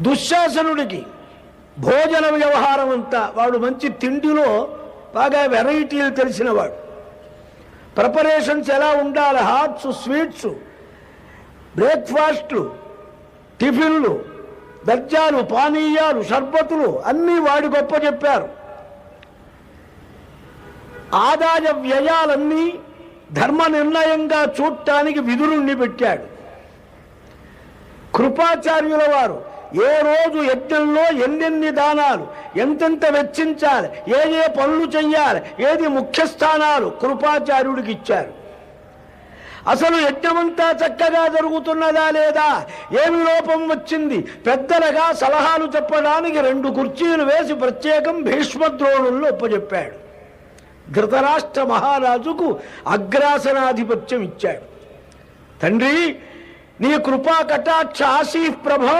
దుశ్శాసనుడికి భోజన వ్యవహారం అంతా వాడు మంచి తిండిలో బాగా వెరైటీలు తెలిసినవాడు. ప్రిపరేషన్స్ ఎలా ఉండాలి? హాట్స్ స్వీట్స్ బ్రేక్ఫాస్ట్లు టిఫిన్లు దర్జాలు పానీయాలు షర్బతులు అన్నీ వాడి గొప్ప చెప్పారు. ఆదాయ వ్యయాలన్నీ ధర్మ నిర్ణయంగా చూడటానికి విధులుండి పెట్టాడు. కృపాచార్యుల వారు ఏ రోజు యజ్ఞంలో ఎన్నెన్ని దానాలు ఎంతెంత వెచ్చించాలి ఏ ఏ పనులు చెయ్యాలి ఏది ముఖ్య స్థానాలు కృపాచార్యుడికి ఇచ్చారు. అసలు యజ్ఞమంతా చక్కగా జరుగుతున్నదా లేదా? ఏమి లోపం వచ్చింది? పెద్దలుగా సలహాలు చెప్పడానికి రెండు కుర్చీలు వేసి ప్రత్యేకం భీష్మద్రోణుల్లో ఒప్పచెప్పాడు ధృతరాష్ట్ర మహారాజుకు అగ్రాసనాధిపత్యం ఇచ్చాడు. తండ్రి నీ కృపా కటాక్ష ఆశీ ప్రభ